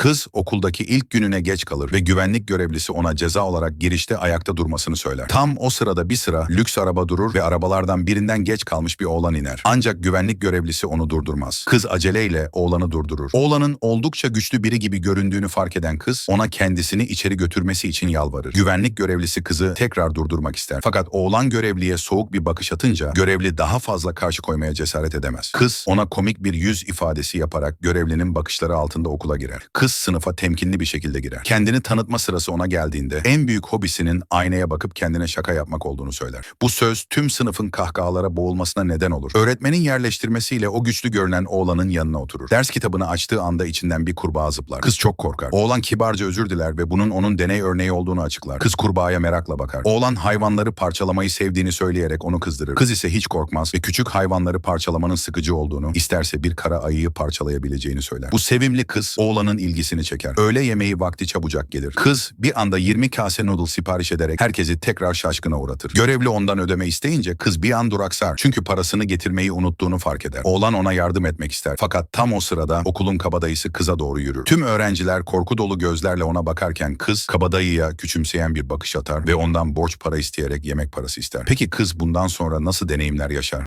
Kız okuldaki ilk gününe geç kalır ve güvenlik görevlisi ona ceza olarak girişte ayakta durmasını söyler. Tam o sırada bir sıra lüks araba durur ve arabalardan birinden geç kalmış bir oğlan iner. Ancak güvenlik görevlisi onu durdurmaz. Kız aceleyle oğlanı durdurur. Oğlanın oldukça güçlü biri gibi göründüğünü fark eden kız ona kendisini içeri götürmesi için yalvarır. Güvenlik görevlisi kızı tekrar durdurmak ister. Fakat oğlan görevliye soğuk bir bakış atınca görevli daha fazla karşı koymaya cesaret edemez. Kız ona komik bir yüz ifadesi yaparak görevlinin bakışları altında okula girer. Kız sınıfa temkinli bir şekilde girer. Kendini tanıtma sırası ona geldiğinde en büyük hobisinin aynaya bakıp kendine şaka yapmak olduğunu söyler. Bu söz tüm sınıfın kahkahalara boğulmasına neden olur. Öğretmenin yerleştirmesiyle o güçlü görünen oğlanın yanına oturur. Ders kitabını açtığı anda içinden bir kurbağa zıplar. Kız çok korkar. Oğlan kibarca özür diler ve bunun onun deney örneği olduğunu açıklar. Kız kurbağaya merakla bakar. Oğlan hayvanları parçalamayı sevdiğini söyleyerek onu kızdırır. Kız ise hiç korkmaz ve küçük hayvanları parçalamanın sıkıcı olduğunu, isterse bir kara ayıyı parçalayabileceğini söyler. Bu sevimli kız oğlanın ilgisini çeker. Öğle yemeği vakti çabucak gelir. Kız bir anda 20 kase noodle sipariş ederek herkesi tekrar şaşkına uğratır. Görevli ondan ödeme isteyince kız bir an duraksar. Çünkü parasını getirmeyi unuttuğunu fark eder. Oğlan ona yardım etmek ister. Fakat tam o sırada okulun kabadayısı kıza doğru yürür. Tüm öğrenciler korku dolu gözlerle ona bakarken kız kabadayıya küçümseyen bir bakış atar ve ondan borç para isteyerek yemek parası ister. Peki kız bundan sonra nasıl deneyimler yaşar?